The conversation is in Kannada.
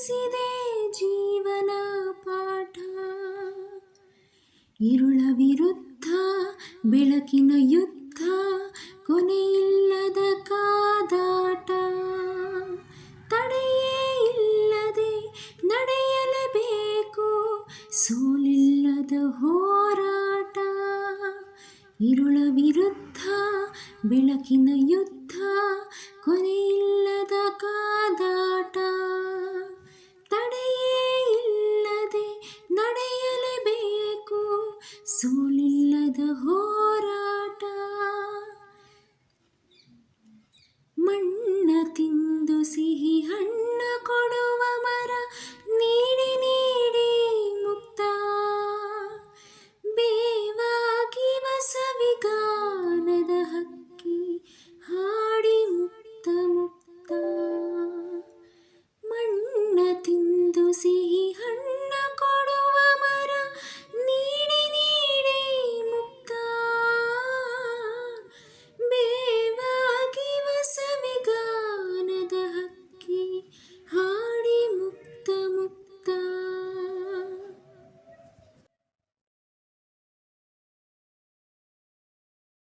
ಕಲಿಸಿದೆ ಜೀವನ ಪಾಠ. ಇರುಳ ವಿರುದ್ಧ, ಬೆಳಕಿನ ಯುದ್ಧ, ಕೊನೆಯಿಲ್ಲದ ಕಾದಾಟ. ತಡೆಯೇ ಇಲ್ಲದೆ ನಡೆಯಲೇಬೇಕು, ಸೋಲಿಲ್ಲದ ಹೋರಾಟ. ಇರುಳ ವಿರುದ್ಧ, ಬೆಳಕಿನ ಯುದ್ಧ до гор.